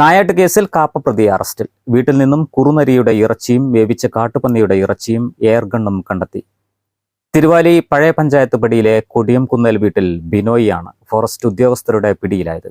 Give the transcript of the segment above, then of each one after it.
നായാട്ട് കേസിൽ കാപ്പപ്രതി അറസ്റ്റിൽ. വീട്ടിൽ നിന്നും കുറുനരിയുടെ ഇറച്ചിയും വേവിച്ച കാട്ടുപന്നിയുടെ ഇറച്ചിയും എയർഗണ്ണും കണ്ടെത്തി. തിരുവാലി പഴയ പഞ്ചായത്ത് പടിയിലെ കൊടിയംകുന്നൽ വീട്ടിൽ ബിനോയിയാണ് ഫോറസ്റ്റ് ഉദ്യോഗസ്ഥരുടെ പിടിയിലായത്.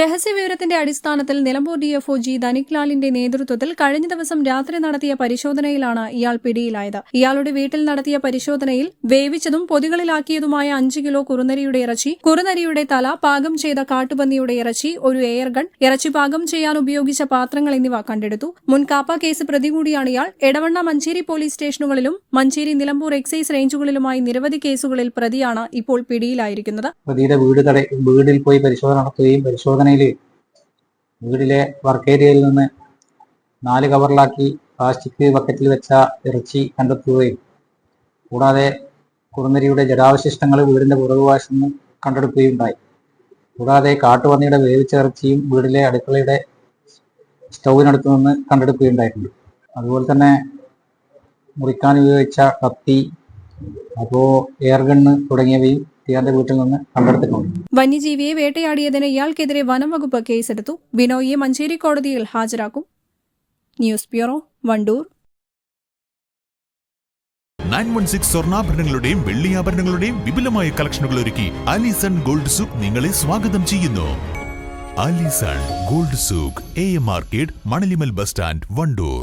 രഹസ്യവിവരത്തിന്റെ അടിസ്ഥാനത്തിൽ നിലമ്പൂർ ഡിഎഫ്ഒ ജി ധനിക്ലാലിന്റെ നേതൃത്വത്തിൽ കഴിഞ്ഞ ദിവസം രാത്രി നടത്തിയ പരിശോധനയിലാണ് ഇയാൾ പിടിയിലായത്. ഇയാളുടെ വീട്ടിൽ നടത്തിയ പരിശോധനയിൽ വേവിച്ചതും പൊതികളിലാക്കിയതുമായ അഞ്ച് കിലോ കുറുനരിയുടെ ഇറച്ചി കുറുനരിയുടെ തല പാകം ചെയ്ത കാട്ടുപന്നിയുടെ ഇറച്ചി ഒരു എയർഗൺ ഇറച്ചി പാകം ചെയ്യാൻ ഉപയോഗിച്ച പാത്രങ്ങൾ എന്നിവ കണ്ടെടുത്തു. മുൻ കാപ്പ കേസ് പ്രതി കൂടിയാണ് ഇയാൾ. എടവണ്ണ മഞ്ചേരി പോലീസ് സ്റ്റേഷനുകളിലും മഞ്ചേരി നിലമ്പൂർ എക്സൈസ് റേഞ്ചുകളിലുമായി നിരവധി കേസുകളിൽ പ്രതിയാണ് ഇപ്പോൾ പിടിയിലായിരിക്കുന്നത്. പ്രതിയുടെ വീട് വീടിൽ പോയി പരിശോധന നടത്തുകയും പരിശോധനയിൽ വീടിലെ വർക്ക് ഏരിയയിൽ നിന്ന് നാല് കവറിലാക്കി പ്ലാസ്റ്റിക് ബക്കറ്റിൽ വെച്ച ഇറച്ചി കണ്ടെത്തുകയും കൂടാതെ കുറുനരിയുടെ ജടാവശിഷ്ടങ്ങൾ വീടിന്റെ പുറകുവശം കണ്ടെടുക്കുകയും ഉണ്ടായി കൂടാതെ കാട്ടുപന്നിയുടെ വേവിച്ച ഇറച്ചിയും വീടിലെ അടുക്കളയുടെ സ്റ്റൗവിനടുത്ത് നിന്ന് കണ്ടെടുക്കുകയുണ്ടായിട്ടുണ്ട്. അതുപോലെ തന്നെ മുറിക്കാൻ ഉപയോഗിച്ച കത്തി അപ്പോ എയർഗണ്ണ് തുടങ്ങിയവയും ഇയാളുടെ വീട്ടിൽ നിന്ന് കണ്ടെടുത്തിട്ടുണ്ട്. വന്യജീവിയെ വേട്ടയാടിയതിന് ഇയാൾക്കെതിരെ വനം വകുപ്പ് കേസെടുത്തു. ബിനോയിയെ മഞ്ചേരി കോടതിയിൽ ഹാജരാക്കും. News bureau Wandoor. Nine one six സ്വർണാഭരണങ്ങളുടെയും വെള്ളിയാഭരണങ്ങളുടെയും വിപുലമായ കളക്ഷനുകൾ ഒരുക്കി അലിസൺ ഗോൾഡ് സൂക്ക് നിങ്ങളെ സ്വാഗതം ചെയ്യുന്നു. Alison Gold Souk A M market Manalimal bus stand Wandoor.